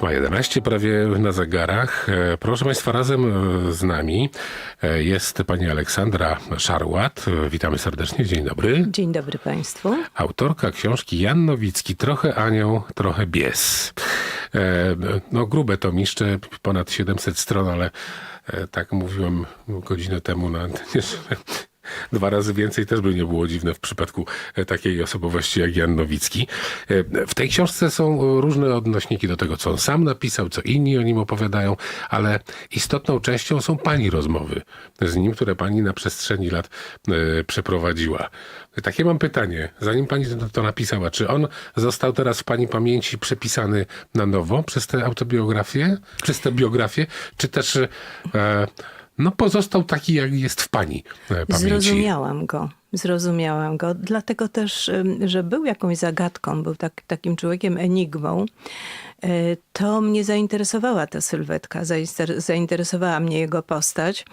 8.11 prawie na zegarach. E, Proszę Państwa, razem e, z nami e, jest pani Aleksandra Szarłat. Witamy serdecznie, dzień dobry. Dzień dobry Państwu. Autorka książki Jan Nowicki, trochę anioł, trochę bies. No grube to miszcze, ponad 700 stron, ale tak mówiłem godzinę temu na antenie, że dwa razy więcej też by nie było dziwne w przypadku e, takiej osobowości jak Jan Nowicki. E, W tej książce są różne odnośniki do tego, co on sam napisał, co inni o nim opowiadają, ale istotną częścią są pani rozmowy z nim, które pani na przestrzeni lat e, przeprowadziła. Takie mam pytanie, zanim pani to napisała, czy on został teraz w pani pamięci przepisany na nowo przez tę autobiografię, przez tę biografię, czy też e, no pozostał taki, jak jest w pani e, pamięci? Zrozumiałam go. Zrozumiałam go, dlatego też, że był jakąś zagadką, był tak, takim człowiekiem enigmą. E, To mnie zainteresowała ta sylwetka, zainter- zainteresowała mnie jego postać.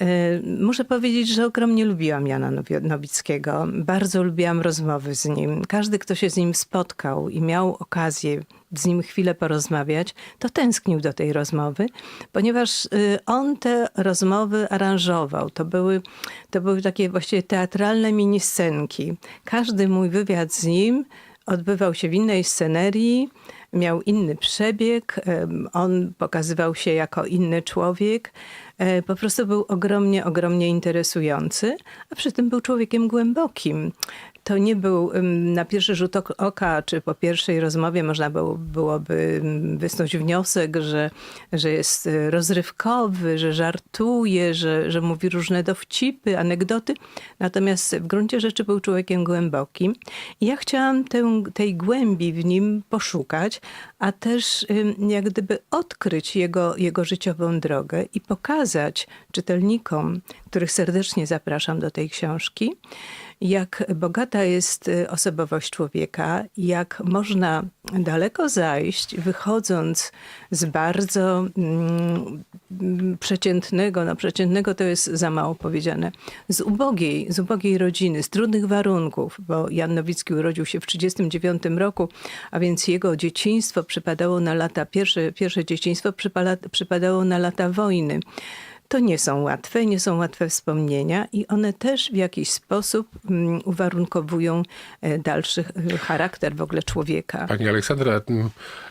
E, Muszę powiedzieć, że ogromnie lubiłam Jana Nowi- Nowickiego. Bardzo lubiłam rozmowy z nim. Każdy, kto się z nim spotkał i miał okazję z nim chwilę porozmawiać, to tęsknił do tej rozmowy, ponieważ y, on te rozmowy aranżował. To były, to były takie właściwie teatralne miniscenki. Każdy mój wywiad z nim odbywał się w innej scenerii, miał inny przebieg, on pokazywał się jako inny człowiek. E, Po prostu był ogromnie, ogromnie interesujący, a przy tym był człowiekiem głębokim. To nie był na pierwszy rzut ok- oka, czy po pierwszej rozmowie można było, byłoby wysnuć wniosek, że, że jest e, rozrywkowy, że żartuje, że, że mówi różne dowcipy, anegdoty. Natomiast w gruncie rzeczy był człowiekiem głębokim. I ja chciałam tę, tej głębi w nim poszukać, a też jak gdyby odkryć jego, jego życiową drogę i pokazać czytelnikom, których serdecznie zapraszam do tej książki, jak bogata jest y, osobowość człowieka, jak można daleko zajść, wychodząc z bardzo mm, mm, przeciętnego, no przeciętnego to jest za mało powiedziane, z ubogiej, z ubogiej rodziny, z trudnych warunków, bo Jan Nowicki urodził się w 1939 roku, a więc jego dzieciństwo przypadało na lata, pierwsze, pierwsze dzieciństwo przypala, przypadało na lata wojny. To nie są łatwe, nie są łatwe wspomnienia i one też w jakiś sposób mm, uwarunkowują e, dalszy e, charakter w ogóle człowieka. Pani Aleksandra, m,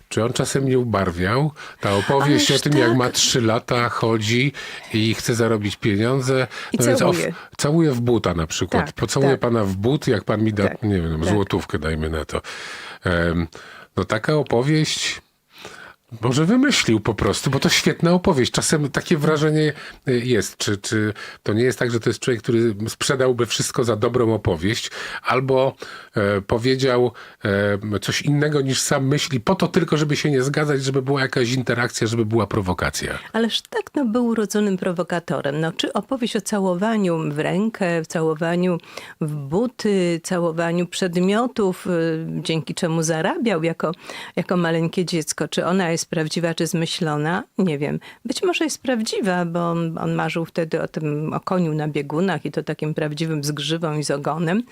czy on czasem nie ubarwiał? Ta opowieść Ależ o tym, jak tak. ma trzy lata, chodzi i chce zarobić pieniądze. I więc całuje. całuje w buta na przykład. Tak, Pocałuje tak. pana w but, jak pan mi da, Tak, nie wiem, tak. złotówkę dajmy na to. Em, no taka opowieść... Może wymyślił po prostu, bo to świetna opowieść. Czasem takie wrażenie y, jest. Czy, czy to nie jest tak, że to jest człowiek, który sprzedałby wszystko za dobrą opowieść, albo e, powiedział e, coś innego niż sam myśli, po to tylko, żeby się nie zgadzać, żeby była jakaś interakcja, żeby była prowokacja. Ależ tak, no, był urodzonym prowokatorem. No, czy opowieść o całowaniu w rękę, całowaniu w buty, całowaniu przedmiotów, y, dzięki czemu zarabiał jako, jako maleńkie dziecko, czy ona jest prawdziwa, czy zmyślona? Nie wiem. Być może jest prawdziwa, bo on, on marzył wtedy o tym, o koniu na biegunach i to takim prawdziwym zgrzywą i z ogonem.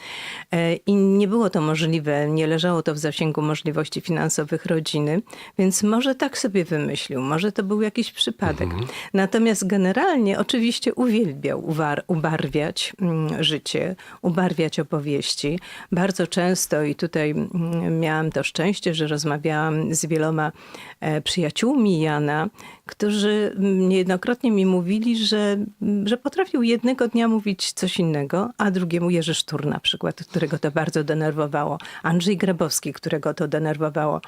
E, I nie było to możliwe, nie leżało to w zasięgu możliwości finansowych rodziny, więc może tak sobie wymyślił, może to był jakiś przypadek. Natomiast generalnie oczywiście uwielbiał ubarwiać mm, życie, ubarwiać opowieści. Bardzo często i tutaj mm, miałam to szczęście, że rozmawiałam z wieloma e, przyjaciółmi Jana, którzy niejednokrotnie mi mówili, że, że potrafił jednego dnia mówić coś innego, a drugiemu Jerzy Sztur na przykład, którego to bardzo denerwowało. Andrzej Grabowski, którego to denerwowało.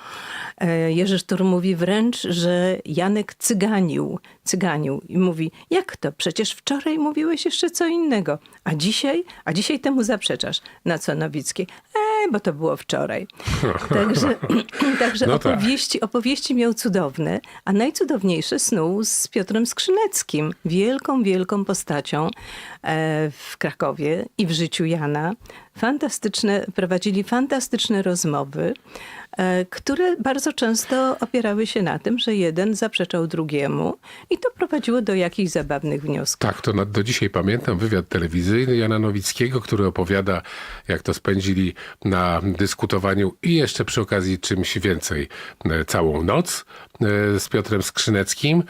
E, Jerzy Sztur mówi wręcz, że Janek cyganił, cyganił i mówi, jak to? Przecież wczoraj mówiłeś jeszcze co innego, a dzisiaj? A dzisiaj temu zaprzeczasz. Na co Nowicki? E, bo to było wczoraj. Także, także No tak. opowieści, opowieści miał cudowne, a najcudowniejsze snuł z Piotrem Skrzyneckim, wielką, wielką postacią, w Krakowie i w życiu Jana. Fantastyczne, prowadzili fantastyczne rozmowy, e, które bardzo często opierały się na tym, że jeden zaprzeczał drugiemu i to prowadziło do jakichś zabawnych wniosków. Tak, to do dzisiaj pamiętam wywiad telewizyjny Jana Nowickiego, który opowiada, jak to spędzili na dyskutowaniu i jeszcze przy okazji czymś więcej e, całą noc e, z Piotrem Skrzyneckim.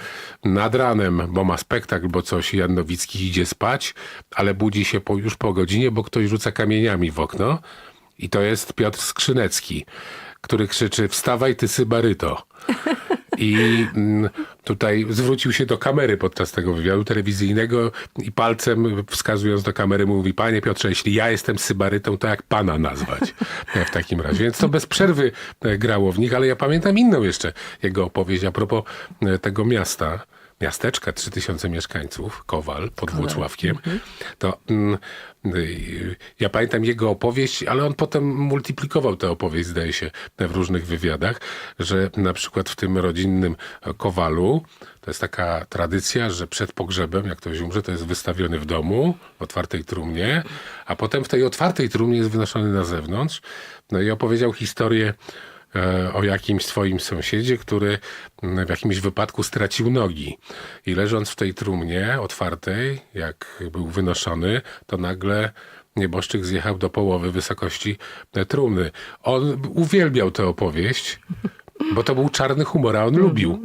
Nad ranem, bo ma spektakl, bo coś, Jan Nowicki idzie spać, ale budzi się po, już po godzinie, bo ktoś rzuca kamieniami w okno i to jest Piotr Skrzynecki, który krzyczy wstawaj ty sybaryto. I mm, tutaj zwrócił się do kamery podczas tego wywiadu telewizyjnego i palcem wskazując do kamery mówi, panie Piotrze, jeśli ja jestem sybarytą, to jak pana nazwać e, w takim razie. Więc to bez przerwy e, grało w nich, ale ja pamiętam inną jeszcze jego opowieść a propos e, tego miasta. Miasteczka, 3000 mieszkańców, Kowal pod Włocławkiem. To mm, y, ja pamiętam jego opowieść, ale on potem multiplikował tę opowieść, zdaje się, w różnych wywiadach, że na przykład w tym rodzinnym Kowalu to jest taka tradycja, że przed pogrzebem, jak ktoś umrze, to jest wystawiony w domu, w otwartej trumnie, a potem w tej otwartej trumnie jest wynoszony na zewnątrz. No i opowiedział historię o jakimś swoim sąsiedzie, który mm, w jakimś wypadku stracił nogi. I leżąc w tej trumnie otwartej, jak był wynoszony, to nagle nieboszczyk zjechał do połowy wysokości e, trumny. On uwielbiał tę opowieść. Bo to był czarny humor, a on lubił.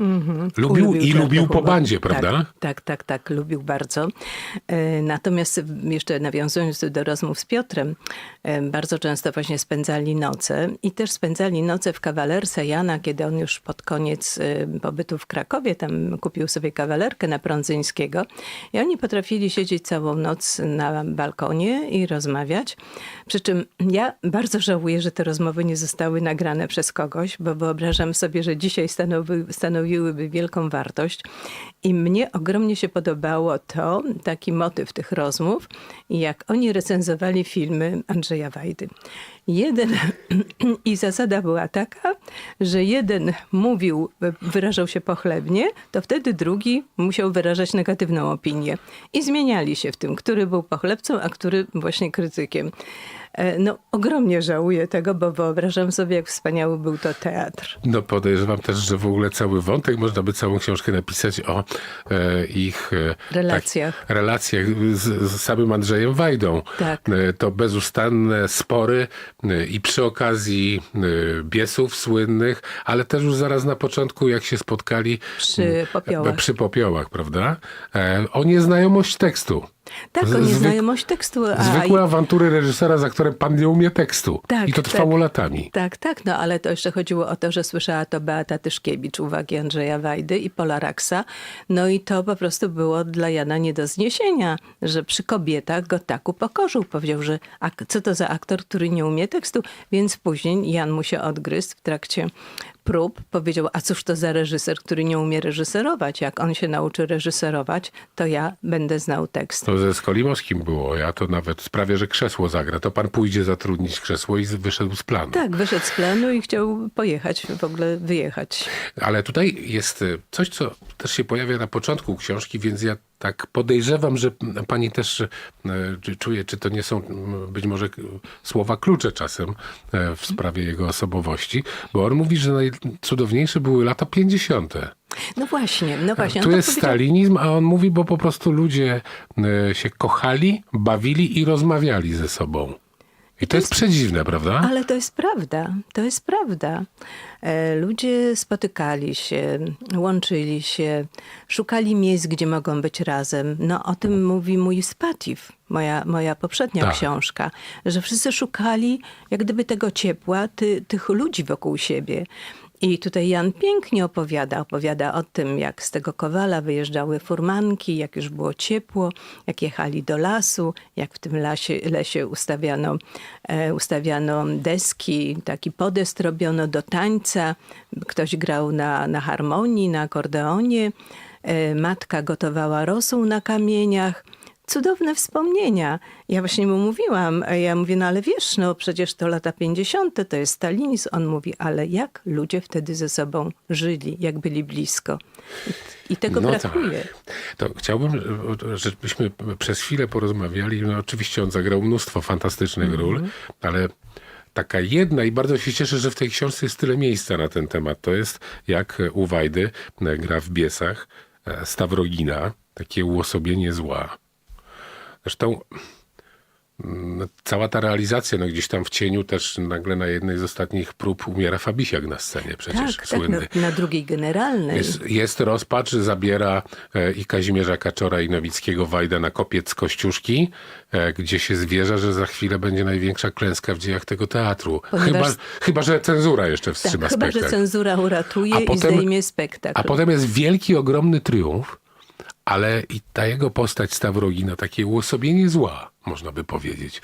Lubił i lubił po bandzie, prawda? Tak, tak, tak, tak, lubił bardzo. E, Natomiast jeszcze nawiązując do rozmów z Piotrem, e, bardzo często właśnie spędzali noce i też spędzali noce w kawalerce Jana, kiedy on już pod koniec e, pobytu w Krakowie tam kupił sobie kawalerkę na Prądzyńskiego i oni potrafili siedzieć całą noc na balkonie i rozmawiać. Przy czym ja bardzo żałuję, że te rozmowy nie zostały nagrane przez kogoś, bo wyobrażam sobie, że dzisiaj stanowi, stanowiłyby wielką wartość. I mnie ogromnie się podobało to, taki motyw tych rozmów, jak oni recenzowali filmy Andrzeja Wajdy. Jeden i zasada była taka, że jeden mówił, wyrażał się pochlebnie, to wtedy drugi musiał wyrażać negatywną opinię. I zmieniali się w tym, który był pochlebcą, a który właśnie krytykiem. E, No, ogromnie żałuję tego, bo wyobrażam sobie, jak wspaniały był to teatr. No podejrzewam też, że w ogóle cały wątek, można by całą książkę napisać o e, ich e, Relacjach. Tak, relacjach z, z samym Andrzejem Wajdą. Tak. E, to bezustanne spory e, i przy okazji biesów słynnych, ale też już zaraz na początku, jak się spotkali Przy popiołach. przy popiołach, prawda? O nieznajomość tekstu. Tak, o nieznajomość tekstu. A Zwykłe awantury reżysera, za które pan nie umie tekstu. Tak, I to trwało tak. latami. Tak, tak, no ale to jeszcze chodziło o to, że słyszała to Beata Tyszkiewicz, uwagi Andrzeja Wajdy i Pola Raksa. No i to po prostu było dla Jana nie do zniesienia, że przy kobietach go tak upokorzył. Powiedział, że co to za aktor, który nie umie tekstu. Więc później Jan mu się odgryzł w trakcie prób. Powiedział, a cóż to za reżyser, który nie umie reżyserować. Jak on się nauczy reżyserować, to ja będę znał tekst. To ze Skolimowskim było. Ja to nawet sprawię, że krzesło zagra. To pan pójdzie zatrudnić krzesło i wyszedł z planu. Tak, wyszedł z planu i chciał pojechać, w ogóle wyjechać. Ale tutaj jest y, coś, co też się pojawia na początku książki, więc ja tak podejrzewam, że pani też czy czuje, czy to nie są być może słowa klucze czasem e, w sprawie jego osobowości, bo on mówi, że najcudowniejsze były lata 50. No właśnie, no właśnie. Tu on to jest powiedział- stalinizm, a on mówi, bo po prostu ludzie e, się kochali, bawili i rozmawiali ze sobą. I to jest przedziwne, prawda? Ale to jest prawda, to jest prawda. E, Ludzie spotykali się, łączyli się, szukali miejsc, gdzie mogą być razem. No o tym mówi mój Spatif, moja, moja poprzednia Tak. książka, że wszyscy szukali jak gdyby tego ciepła, ty, tych ludzi wokół siebie. I tutaj Jan pięknie opowiada, opowiada o tym, jak z tego kowala wyjeżdżały furmanki, jak już było ciepło, jak jechali do lasu, jak w tym lasie, lesie ustawiano, e, ustawiano deski, taki podest robiono do tańca, ktoś grał na, na harmonii, na akordeonie, e, matka gotowała rosół na kamieniach, cudowne wspomnienia. Ja właśnie mu mówiłam, a ja mówię, no ale wiesz, no przecież to lata 50., to jest stalinizm. On mówi, ale jak ludzie wtedy ze sobą żyli, jak byli blisko. I, tego No brakuje. tak. To chciałbym, żebyśmy przez chwilę porozmawiali. No oczywiście on zagrał mnóstwo fantastycznych ról, ale taka jedna i bardzo się cieszę, że w tej książce jest tyle miejsca na ten temat. To jest jak u Wajdy e, gra w Biesach e, Stawrogina, takie uosobienie zła. Zresztą mm, cała ta realizacja, no gdzieś tam w cieniu też nagle na jednej z ostatnich prób umiera Fabisiak na scenie przecież Tak, tak, słynny. na, na drugiej generalnej. Jest, jest rozpacz, zabiera e, i Kazimierza Kaczora i Nowickiego Wajda na kopiec Kościuszki, e, gdzie się zwierza, że za chwilę będzie największa klęska w dziejach tego teatru. Ponieważ- Chyba, chyba, że cenzura jeszcze tak, wstrzyma chyba, że spektakl. cenzura uratuje A i potem- zdejmie spektakl. A potem jest wielki, ogromny triumf, ale i ta jego postać Stawrogina, takie uosobienie zła, można by powiedzieć.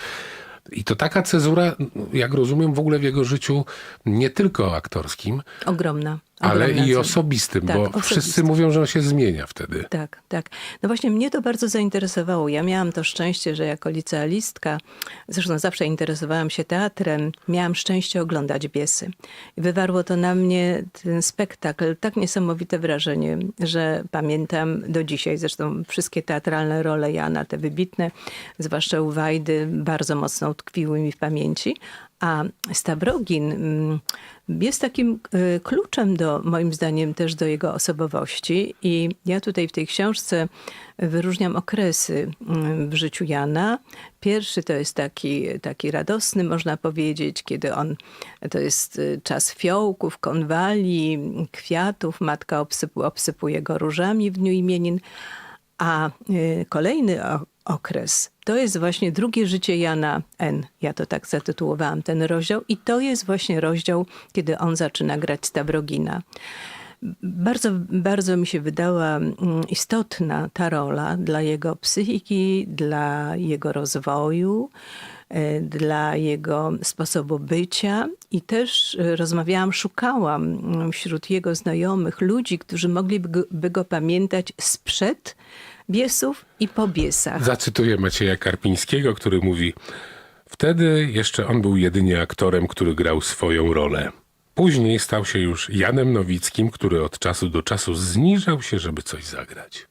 I to taka cezura, jak rozumiem, w ogóle w jego życiu nie tylko aktorskim, Ogromna. Ale i osobistym, Tak, bo osobistym. wszyscy mówią, że on się zmienia wtedy. Tak, tak. No właśnie mnie to bardzo zainteresowało. Ja miałam to szczęście, że jako licealistka, zresztą zawsze interesowałam się teatrem, miałam szczęście oglądać Biesy. I wywarło to na mnie ten spektakl tak niesamowite wrażenie, że pamiętam do dzisiaj. Zresztą wszystkie teatralne role Jana, te wybitne, zwłaszcza u Wajdy, bardzo mocno utkwiły mi w pamięci. A Stavrogin mm, jest takim y, kluczem do, moim zdaniem, też do jego osobowości. I ja tutaj w tej książce wyróżniam okresy mm, w życiu Jana. Pierwszy to jest taki, taki radosny, można powiedzieć, kiedy on, to jest y, czas fiołków, konwali, kwiatów. Matka obsypu, obsypuje go różami w dniu imienin. A y, kolejny okres to jest właśnie drugie życie Jana N. Ja to tak zatytułowałam ten rozdział. I to jest właśnie rozdział, kiedy on zaczyna grać Stavrogina. Bardzo, bardzo mi się wydała mm, istotna ta rola dla jego psychiki, dla jego rozwoju, dla jego sposobu bycia i też e, rozmawiałam, szukałam mm, wśród jego znajomych ludzi, którzy mogliby go, by go pamiętać sprzed biesów i po biesach. Zacytuję Macieja Karpińskiego, który mówi: Wtedy jeszcze on był jedynie aktorem, który grał swoją rolę. Później stał się już Janem Nowickim, który od czasu do czasu zniżał się, żeby coś zagrać.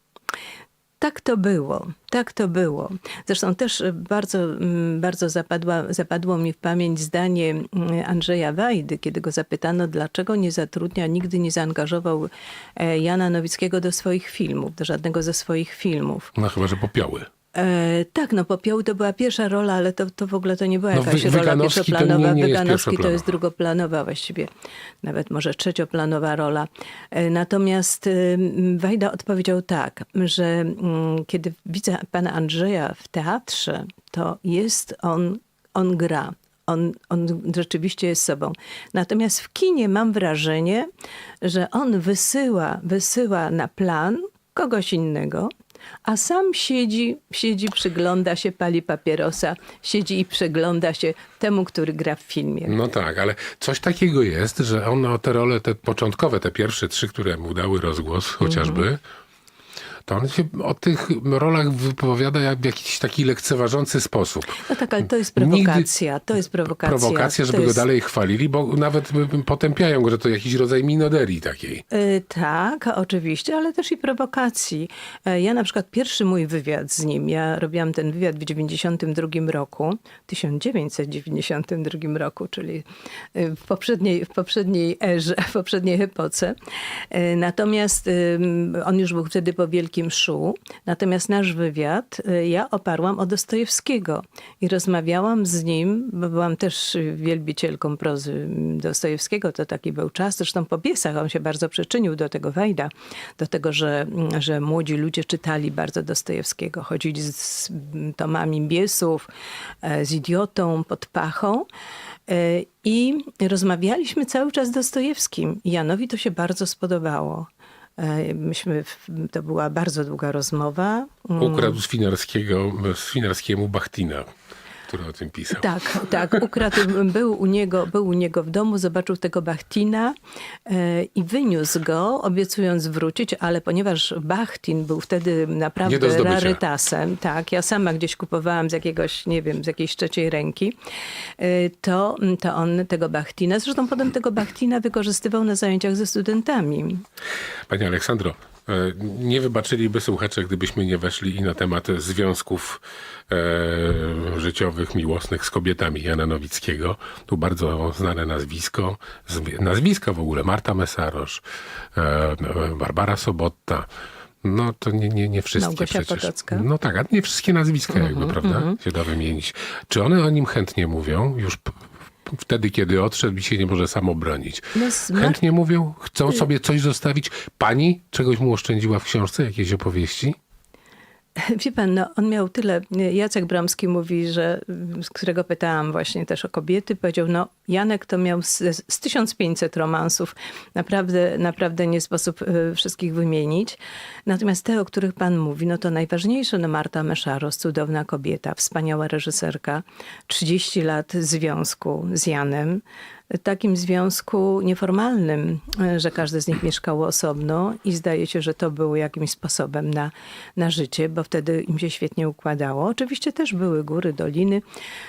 Tak to było, tak to było. Zresztą też e, bardzo, mm, bardzo zapadła, zapadło mi w pamięć zdanie mm, Andrzeja Wajdy, kiedy go zapytano, dlaczego nie zatrudnia, nigdy nie zaangażował e, Jana Nowickiego do swoich filmów, do żadnego ze swoich filmów. No chyba, że popioły. E, tak, no Popioły to była pierwsza rola, ale to, to w ogóle to nie była No, jakaś Wy- rola Wyganowski to pierwszoplanowa. nie- nie jest Wyganowski to jest pierwszoplanowa. drugoplanowa właściwie, nawet może trzecioplanowa rola. E, Natomiast ym, Wajda odpowiedział tak, że mm, kiedy widzę pana Andrzeja w teatrze, to jest on, on gra. On, on rzeczywiście jest sobą. Natomiast w kinie mam wrażenie, że on wysyła, wysyła na plan kogoś innego, a sam siedzi, siedzi, przygląda się, pali papierosa, siedzi i przygląda się temu, który gra w filmie. No tak, ale coś takiego jest, że on o te role, te początkowe, te pierwsze trzy, które mu dały rozgłos chociażby, to on się o tych rolach wypowiada jak w jakiś taki lekceważący sposób. No tak, ale to jest Nigdy- prowokacja, to jest prowokacja. Prowokacja, żeby to go jest... dalej chwalili, bo nawet potępiają go, że to jakiś rodzaj minoderii takiej. Y, Tak, oczywiście, ale też i prowokacji. E, Ja na przykład pierwszy mój wywiad z nim, ja robiłam ten wywiad w 92 roku, 1992 roku, czyli y, w poprzedniej, w poprzedniej erze, w poprzedniej epoce. E, Natomiast on już był wtedy po Wielkim Szu. Natomiast nasz wywiad y, ja oparłam o Dostojewskiego i rozmawiałam z nim, bo byłam też wielbicielką prozy Dostojewskiego, to taki był czas. Zresztą po Biesach on się bardzo przyczynił do tego Wajda, do tego, że, że młodzi ludzie czytali bardzo Dostojewskiego. Chodzili z, tomami Biesów, e, z Idiotą, pod Pachą. E, I rozmawialiśmy cały czas z Dostojewskim. Janowi to się bardzo spodobało. E, Myśmy, to była bardzo długa rozmowa. Ukradł z Finarskiego, z Finarskiemu Bachtina. Który o tym pisał. Tak, tak. Ukradł, był u niego, był u niego w domu, zobaczył tego Bachtina e, i wyniósł go, obiecując wrócić, ale ponieważ Bachtin był wtedy naprawdę rarytasem, tak, ja sama gdzieś kupowałam z jakiegoś, nie wiem, z jakiejś trzeciej ręki, e, to, to on tego Bachtina, zresztą potem tego Bachtina wykorzystywał na zajęciach ze studentami. Panie Aleksandro, nie wybaczyliby słuchacze, gdybyśmy nie weszli i na temat związków e, życiowych, miłosnych z kobietami Jana Nowickiego. Tu bardzo znane nazwisko, zwi- nazwiska w ogóle, Marta Mesarosz, e, e, Barbara Sobotta. No to nie, nie, nie wszystkie Małgosia przecież. Potocka. No tak, a nie wszystkie nazwiska jakby, prawda, się da wymienić. Czy one o nim chętnie mówią już wtedy, kiedy odszedł i się nie może sam obronić? No Chętnie mówią? Chcą sobie coś zostawić? Pani czegoś mu oszczędziła w książce? Jakieś opowieści? Wie pan, no, on miał tyle. Jacek Bramski mówi, że z którego pytałam właśnie też o kobiety, powiedział, no Janek to miał z, z 1500 romansów. Naprawdę, naprawdę nie sposób y, wszystkich wymienić. Natomiast te, o których pan mówi, no to najważniejsze, no Marta Meszaros, cudowna kobieta, wspaniała reżyserka, 30 lat związku z Janem takim związku nieformalnym, e, że każdy z nich mieszkał osobno i zdaje się, że to było jakimś sposobem na, na życie, bo wtedy im się świetnie układało. Oczywiście też były góry, doliny.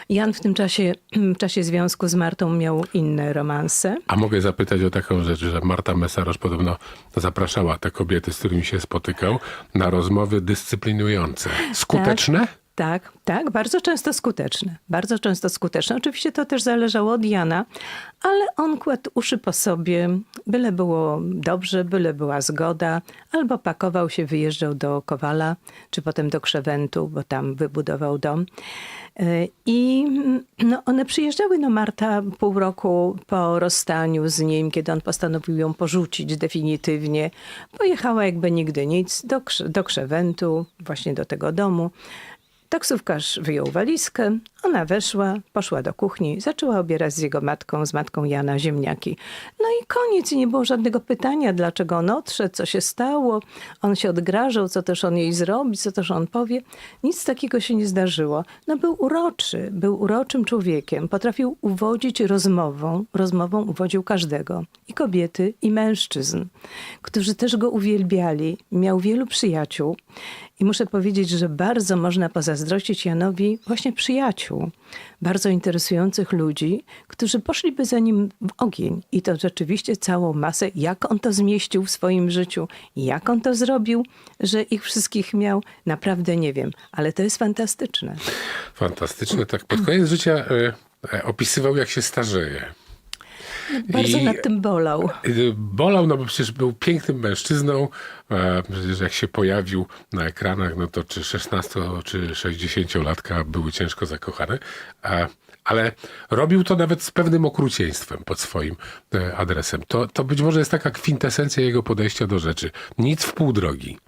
Jan w tym czasie, w czasie związku z Martą miał inne romanse. A mogę zapytać o taką rzecz, że Marta Mesarosz podobno zapraszała te kobiety, z którymi się spotykał, na rozmowy dyscyplinujące. Skuteczne? Tak, tak, bardzo często skuteczne. Bardzo często skuteczne. Oczywiście to też zależało od Jana, ale on kładł uszy po sobie, byle było dobrze, byle była zgoda, albo pakował się, wyjeżdżał do Kowala, czy potem do Krzewentu, bo tam wybudował dom. E, I no, one przyjeżdżały, no Marta pół roku po rozstaniu z nim, kiedy on postanowił ją porzucić definitywnie, pojechała jakby nigdy nic do, do Krzewentu, właśnie do tego domu. Taksówkarz wyjął walizkę, ona weszła, poszła do kuchni, zaczęła obierać z jego matką, z matką Jana ziemniaki. No i koniec, i nie było żadnego pytania, dlaczego on odszedł, co się stało. On się odgrażał, co też on jej zrobi, co też on powie. Nic takiego się nie zdarzyło. No był uroczy, był uroczym człowiekiem, potrafił uwodzić rozmową, rozmową uwodził każdego, i kobiety, i mężczyzn, którzy też go uwielbiali. Miał wielu przyjaciół. I muszę powiedzieć, że bardzo można pozazdrościć Janowi właśnie przyjaciół, bardzo interesujących ludzi, którzy poszliby za nim w ogień. I to rzeczywiście całą masę, jak on to zmieścił w swoim życiu, jak on to zrobił, że ich wszystkich miał, naprawdę nie wiem, ale to jest fantastyczne. Fantastyczne. Tak pod koniec życia e, e, opisywał, jak się starzeje. Bardzo I- nad tym bolał. Y, Bolał, no bo przecież był pięknym mężczyzną. E, Przecież jak się pojawił na ekranach, no to czy 16 czy 60-latka były ciężko zakochane. E, Ale robił to nawet z pewnym okrucieństwem pod swoim e, adresem. To, to być może jest taka kwintesencja jego podejścia do rzeczy. Nic w pół drogi.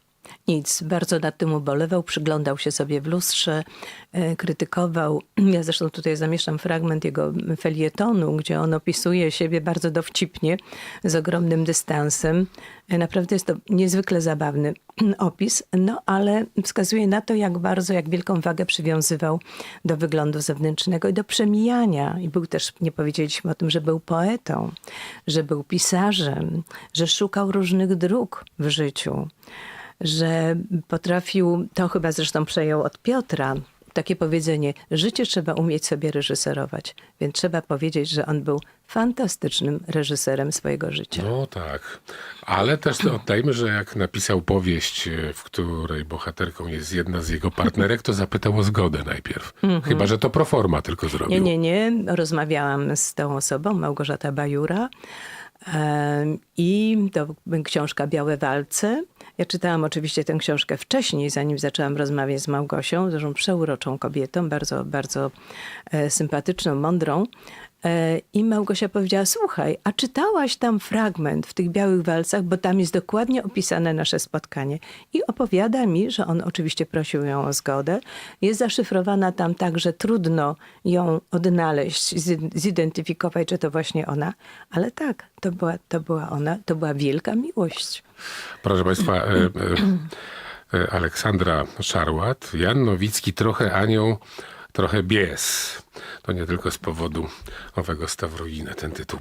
Nic, bardzo nad tym ubolewał, przyglądał się sobie w lustrze, e, krytykował. Ja zresztą tutaj zamieszczam fragment jego felietonu, gdzie on opisuje siebie bardzo dowcipnie, z ogromnym dystansem. E, Naprawdę jest to niezwykle zabawny opis, no ale wskazuje na to, jak bardzo, jak wielką wagę przywiązywał do wyglądu zewnętrznego i do przemijania. I był też, nie powiedzieliśmy o tym, że był poetą, że był pisarzem, że szukał różnych dróg w życiu że potrafił, to chyba zresztą przejął od Piotra, takie powiedzenie, życie trzeba umieć sobie reżyserować. Więc trzeba powiedzieć, że on był fantastycznym reżyserem swojego życia. No tak. Ale też oddajmy, że jak napisał powieść, e, w której bohaterką jest jedna z jego partnerek, to zapytał o zgodę najpierw. Chyba, że to proforma tylko zrobił. Nie, nie, nie. Rozmawiałam z tą osobą, Małgorzata Bajura. I to książka Białe Walce. Ja czytałam oczywiście tę książkę wcześniej, zanim zaczęłam rozmawiać z Małgosią, zresztą przeuroczą kobietą, bardzo, bardzo e, sympatyczną, mądrą. E, I Małgosia powiedziała, słuchaj, a czytałaś tam fragment w tych białych walcach, bo tam jest dokładnie opisane nasze spotkanie. I opowiada mi, że on oczywiście prosił ją o zgodę. Jest zaszyfrowana tam tak, że trudno ją odnaleźć, zi- zidentyfikować, że to właśnie ona. Ale tak, to była, to była ona, to była wielka miłość. Proszę Państwa, e, e, Aleksandra Szarłat, Jan Nowicki, trochę anioł, trochę bies. To nie tylko z powodu owego Stawroina ten tytuł.